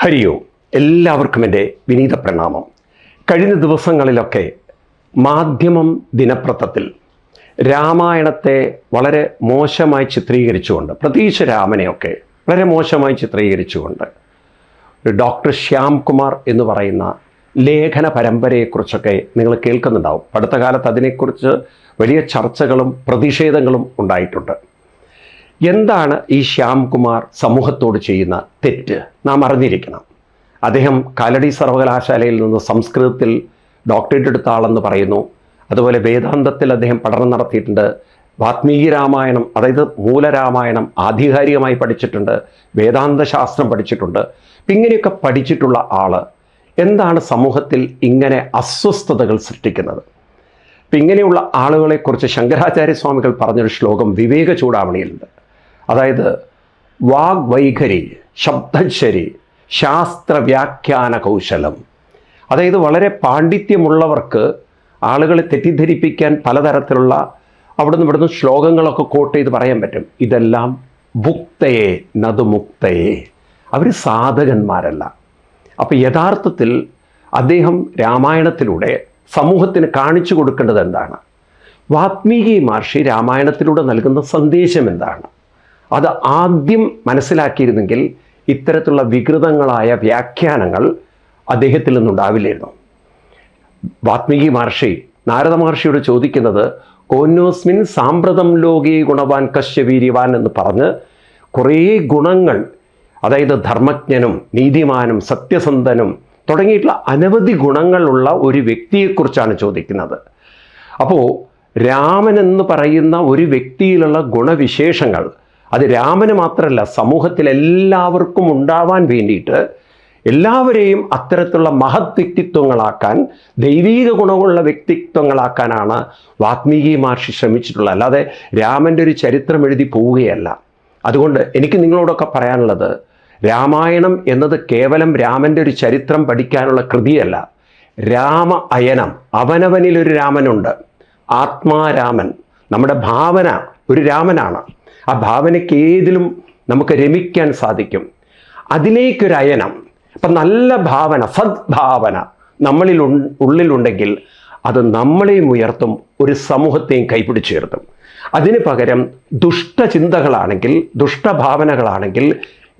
ഹരിയോ എല്ലാവർക്കും എന്റെ വിനീത പ്രണാമം. കഴിഞ്ഞ ദിവസങ്ങളിലൊക്കെ മാധ്യമം ദിനപ്രത്തത്തിൽ രാമായണത്തെ വളരെ മോശമായി ചിത്രീകരിച്ചുകൊണ്ട് പ്രതീക്ഷ രാമനെയൊക്കെ വളരെ മോശമായി ചിത്രീകരിച്ചുകൊണ്ട് ഡോക്ടർ ശ്യാംകുമാർ എന്ന് പറയുന്ന ലേഖന പരമ്പരയെക്കുറിച്ചൊക്കെ നിങ്ങൾ കേൾക്കുന്നുണ്ടാവും. അടുത്ത കാലത്ത് അതിനെക്കുറിച്ച് വലിയ ചർച്ചകളും പ്രതിഷേധങ്ങളും ഉണ്ടായിട്ടുണ്ട്. എന്താണ് ഈ ശ്യാംകുമാർ സമൂഹത്തോട് ചെയ്യുന്ന തെറ്റ്? നാം അറിഞ്ഞിരിക്കണം. അദ്ദേഹം കാലടി സർവകലാശാലയിൽ നിന്ന് സംസ്കൃതത്തിൽ ഡോക്ടറേറ്റ് എടുത്ത ആളെന്ന് പറയുന്നു. അതുപോലെ വേദാന്തത്തിൽ അദ്ദേഹം പഠനം നടത്തിയിട്ടുണ്ട്. വാത്മീകി രാമായണം അതായത് മൂലരാമായണം ആധികാരികമായി പഠിച്ചിട്ടുണ്ട്. വേദാന്ത ശാസ്ത്രം പഠിച്ചിട്ടുണ്ട് ഇങ്ങനെയൊക്കെ പഠിച്ചിട്ടുള്ള ആൾ എന്താണ് സമൂഹത്തിൽ ഇങ്ങനെ അസ്വസ്ഥതകൾ സൃഷ്ടിക്കുന്നത്? ഇപ്പം ഇങ്ങനെയുള്ള ആളുകളെക്കുറിച്ച് ശങ്കരാചാര്യ സ്വാമികൾ പറഞ്ഞൊരു ശ്ലോകം വിവേക ചൂടാമണിയിലുണ്ട് അതായത് വാഗ്വൈഖരി ശബ്ദശരി ശാസ്ത്ര വ്യാഖ്യാന കൗശലം. അതായത് വളരെ പാണ്ഡിത്യമുള്ളവർക്ക് ആളുകളെ തെറ്റിദ്ധരിപ്പിക്കാൻ പലതരത്തിലുള്ള അവിടുന്ന് ഇവിടുന്ന് ശ്ലോകങ്ങളൊക്കെ കോട്ട് ചെയ്ത് പറയാൻ പറ്റും. ഇതെല്ലാം ഭുക്തയെ നതുമുക്തയെ. അവർ സാധകന്മാരല്ല. അപ്പോൾ യഥാർത്ഥത്തിൽ അദ്ദേഹം രാമായണത്തിലൂടെ സമൂഹത്തിന് കാണിച്ചു കൊടുക്കേണ്ടത് എന്താണ്? വാത്മീകി മഹർഷി രാമായണത്തിലൂടെ നൽകുന്ന സന്ദേശം എന്താണ്? അത് ആദ്യം മനസ്സിലാക്കിയിരുന്നെങ്കിൽ ഇത്തരത്തിലുള്ള വികൃതങ്ങളായ വ്യാഖ്യാനങ്ങൾ അദ്ദേഹത്തിൽ നിന്നുണ്ടാവില്ലായിരുന്നു. വാത്മീകി മഹർഷി നാരദ മഹർഷിയോട് ചോദിക്കുന്നത് കോന്നോസ്മിൻ സാമ്പ്രതം ലോകേ ഗുണവാൻ കശ്യവീര്യവാൻ എന്ന് പറഞ്ഞ് കുറേ ഗുണങ്ങൾ അതായത് ധർമ്മജ്ഞനും നീതിമാനും സത്യസന്ധനും തുടങ്ങിയിട്ടുള്ള അനവധി ഗുണങ്ങളുള്ള ഒരു വ്യക്തിയെക്കുറിച്ചാണ് ചോദിക്കുന്നത്. അപ്പോൾ രാമൻ എന്ന് പറയുന്ന ഒരു വ്യക്തിയിലുള്ള ഗുണവിശേഷങ്ങൾ അത് രാമന് മാത്രമല്ല സമൂഹത്തിൽ എല്ലാവർക്കും ഉണ്ടാവാൻ വേണ്ടിയിട്ട് എല്ലാവരെയും അത്തരത്തിലുള്ള മഹത് വ്യക്തിത്വങ്ങളാക്കാൻ ദൈവീക ഗുണമുള്ള വ്യക്തിത്വങ്ങളാക്കാനാണ് വാത്മീകി മഹർഷി ശ്രമിച്ചിട്ടുള്ളത്. അല്ലാതെ രാമന്റെ ഒരു ചരിത്രം എഴുതി പോവുകയല്ല. അതുകൊണ്ട് എനിക്ക് നിങ്ങളോടൊക്കെ പറയാനുള്ളത് രാമായണം എന്നത് കേവലം രാമന്റെ ഒരു ചരിത്രം പഠിക്കാനുള്ള കൃതിയല്ല. രാമ അയനം അവനവനിലൊരു രാമനുണ്ട്. ആത്മാരാമൻ നമ്മുടെ ഭാവന ഒരു രാമനാണ്. ആ ഭാവനയ്ക്ക് ഏതിലും നമുക്ക് രമിക്കാൻ സാധിക്കും. അതിലേക്കൊരു അയനം അപ്പം നല്ല ഭാവന സദ്ഭാവന നമ്മളിൽ ഉള്ളിലുണ്ടെങ്കിൽ അത് നമ്മളെയും ഉയർത്തും ഒരു സമൂഹത്തെയും കൈപിടിച്ചുയർത്തും അതിന് പകരം ദുഷ്ടചിന്തകളാണെങ്കിൽ ദുഷ്ടഭാവനകളാണെങ്കിൽ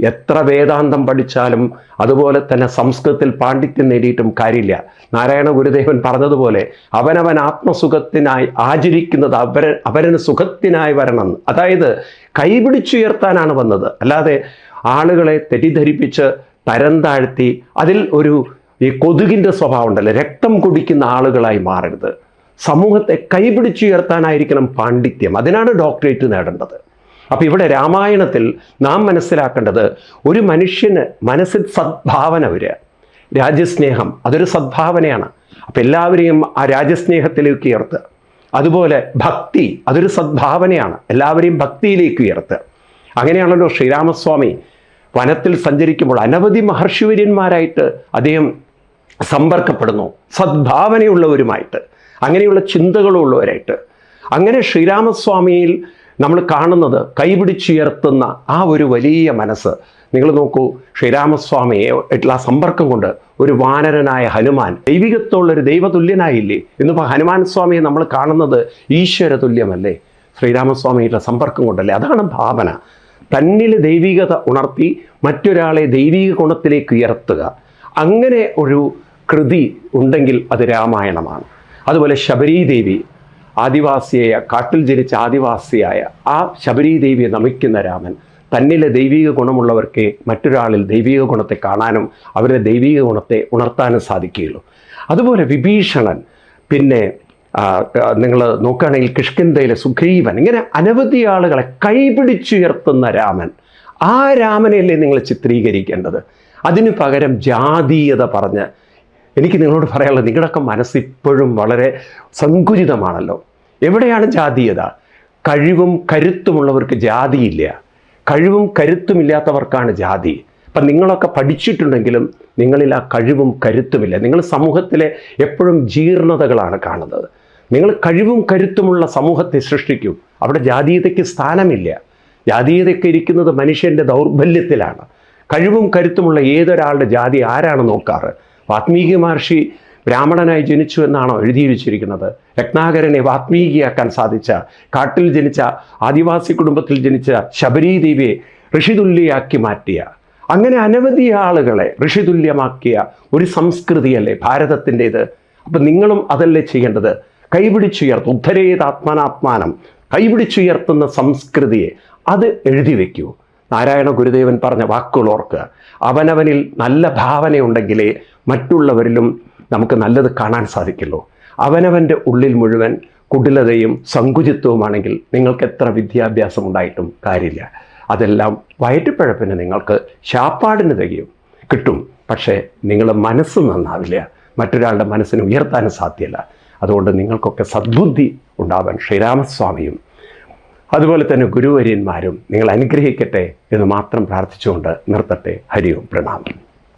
എത്ര വേദാന്തം പഠിച്ചാലും അതുപോലെ തന്നെ സംസ്കൃതത്തിൽ പാണ്ഡിത്യം നേടിയിട്ടും കാര്യമില്ല. നാരായണ ഗുരുദേവൻ പറഞ്ഞതുപോലെ അവനവൻ ആത്മസുഖത്തിനായി ആചരിക്കുന്നത് അവര അവരന് സുഖത്തിനായി വരണം. അതായത് കൈപിടിച്ചുയർത്താനാണ് വന്നത്. അല്ലാതെ ആളുകളെ തെറ്റിദ്ധരിപ്പിച്ച് തരം താഴ്ത്തി അതിൽ ഒരു ഈ കൊതുകിന്റെ സ്വഭാവം ഉണ്ടല്ലോ രക്തം കുടിക്കുന്ന ആളുകളായി മാറരുത്. സമൂഹത്തെ കൈപിടിച്ചുയർത്താനായിരിക്കണം പാണ്ഡിത്യം. അതിനാണ് ഡോക്ടറേറ്റ് നേടേണ്ടത്. അപ്പോൾ ഇവിടെ രാമായണത്തിൽ നാം മനസ്സിലാക്കേണ്ടത് ഒരു മനുഷ്യന് മനസ്സിൽ സദ്ഭാവന വരിക. രാജ്യസ്നേഹം അതൊരു സദ്ഭാവനയാണ്. അപ്പം എല്ലാവരെയും ആ രാജ്യസ്നേഹത്തിലേക്ക് ഉയർത്തുക. അതുപോലെ ഭക്തി അതൊരു സദ്ഭാവനയാണ്. എല്ലാവരെയും ഭക്തിയിലേക്ക് ഉയർത്തുക. അങ്ങനെയാണല്ലോ ശ്രീരാമസ്വാമി വനത്തിൽ സഞ്ചരിക്കുമ്പോൾ അനവധി മഹർഷിവര്യന്മാരായിട്ട് അദ്ദേഹം സമ്പർക്കപ്പെടുന്നു. സദ്ഭാവനയുള്ളവരുമായിട്ട്. അങ്ങനെയുള്ള ചിന്തകളുള്ളവരായിട്ട്. അങ്ങനെ ശ്രീരാമസ്വാമിയിൽ നമ്മൾ കാണുന്നത് കൈപിടിച്ചുയർത്തുന്ന ആ ഒരു വലിയ മനസ്സ്. നിങ്ങൾ നോക്കൂ ശ്രീരാമസ്വാമിയെ ആയിട്ടുള്ള സമ്പർക്കം കൊണ്ട് ഒരു വാനരനായ ഹനുമാൻ ദൈവികത്തോളൊരു ദൈവതുല്യനായില്ലേ? ഇന്നിപ്പോൾ ഹനുമാൻ സ്വാമിയെ നമ്മൾ കാണുന്നത് ഈശ്വര തുല്യമല്ലേ ശ്രീരാമസ്വാമിയുടെ സമ്പർക്കം കൊണ്ടല്ലേ? അതാണ് ഭാവന. തന്നിൽ ദൈവികത ഉണർത്തി മറ്റൊരാളെ ദൈവിക ഗുണത്തിലേക്ക് ഉയർത്തുക. അങ്ങനെ ഒരു കൃതി ഉണ്ടെങ്കിൽ അത് രാമായണമാണ്. അതുപോലെ ശബരീദേവി. ആദിവാസിയായ കാട്ടിൽ ജനിച്ച ആദിവാസിയായ ആ ശബരീദേവിയെ നമിക്കുന്ന രാമൻ തന്നിലെ ദൈവിക ഗുണമുള്ളവർക്ക് മറ്റൊരാളിൽ ദൈവിക ഗുണത്തെ കാണാനും അവരുടെ ദൈവിക ഗുണത്തെ ഉണർത്താനും സാധിക്കുകയുള്ളൂ. അതുപോലെ വിഭീഷണൻ പിന്നെ നിങ്ങൾ നോക്കുകയാണെങ്കിൽ കിഷ്കിന്ധയിലെ സുഗ്രീവൻ ഇങ്ങനെ അനവധി ആളുകളെ കൈപിടിച്ചുയർത്തുന്ന രാമൻ. ആ രാമനെയല്ലേ നിങ്ങൾ ചിത്രീകരിക്കേണ്ടത്? അതിനു പകരം ജാതീയത പറഞ്ഞ് എനിക്ക് നിങ്ങളോട് പറയാനുള്ളത് നിങ്ങളുടെയൊക്കെ മനസ്സിപ്പോഴും വളരെ സങ്കുചിതമാണല്ലോ. എവിടെയാണ് ജാതീയത കഴിവും കരുത്തുമുള്ളവർക്ക് ജാതിയില്ല. കഴിവും കരുത്തുമില്ലാത്തവർക്കാണ് ജാതി. അപ്പം നിങ്ങളൊക്കെ പഠിച്ചിട്ടുണ്ടെങ്കിലും നിങ്ങളിൽ ആ കഴിവും കരുത്തുമില്ല. നിങ്ങൾ സമൂഹത്തിലെ എപ്പോഴും ജീർണതകളാണ് കാണുന്നത്. നിങ്ങൾ കഴിവും കരുത്തുമുള്ള സമൂഹത്തെ സൃഷ്ടിക്കും. അവിടെ ജാതീയതയ്ക്ക് സ്ഥാനമില്ല. ജാതീയതയ്ക്ക് ഇരിക്കുന്നത് മനുഷ്യന്റെ ദൗർബല്യത്തിലാണ്. കഴിവും കരുത്തുമുള്ള ഏതൊരാളുടെ ജാതി ആരാണ് നോക്കാറ്? വാത്മീകി മഹർഷി ബ്രാഹ്മണനായി ജനിച്ചു എന്നാണോ എഴുതി വച്ചിരിക്കുന്നത് രത്നാകരനെ വാത്മീകിയാക്കാൻ സാധിച്ച കാട്ടിൽ ജനിച്ച ആദിവാസി കുടുംബത്തിൽ ജനിച്ച ശബരീദേവിയെ ഋഷിതുല്യയാക്കി മാറ്റിയ. അങ്ങനെ അനവധി ആളുകളെ ഋഷിതുല്യമാക്കിയ ഒരു സംസ്കൃതിയല്ലേ ഭാരതത്തിന്റേത്? അപ്പം നിങ്ങളും അതല്ലേ ചെയ്യേണ്ടത്? കൈപിടിച്ചുയർത്ത് ഉദ്ധരേത് ആത്മാനാത്മാനം കൈപിടിച്ചുയർത്തുന്ന സംസ്കൃതിയെ അത് എഴുതി വയ്ക്കൂ നാരായണ ഗുരുദേവൻ പറഞ്ഞ വാക്കുകൾ ഓർക്കുക അവനവനിൽ നല്ല ഭാവനയുണ്ടെങ്കിലേ മറ്റുള്ളവരിലും നമുക്ക് നല്ലത് കാണാൻ സാധിക്കുള്ളൂ. അവനവന്റെ ഉള്ളിൽ മുഴുവൻ കുടിലതയും സങ്കുചിത്വവുമാണെങ്കിൽ നിങ്ങൾക്ക് എത്ര വിദ്യാഭ്യാസം ഉണ്ടായിട്ടും കാര്യമില്ല. അതെല്ലാം വയറ്റുപ്പഴപ്പിന് നിങ്ങൾക്ക് ശാപ്പാടിന് തികയും കിട്ടും. പക്ഷേ നിങ്ങളുടെ മനസ്സ് നന്നാവില്ല. മറ്റൊരാളുടെ മനസ്സിനെ ഉയർത്താനും സാധ്യമല്ല അതുകൊണ്ട് നിങ്ങൾക്കൊക്കെ സദ്ബുദ്ധി ഉണ്ടാവാൻ ശ്രീരാമസ്വാമിയും അതുപോലെ തന്നെ ഗുരുവര്യന്മാരും നിങ്ങൾ അനുഗ്രഹിക്കട്ടെ എന്ന് മാത്രം പ്രാർത്ഥിച്ചുകൊണ്ട് നിർത്തട്ടെ. ഹരിയും പ്രണാമം.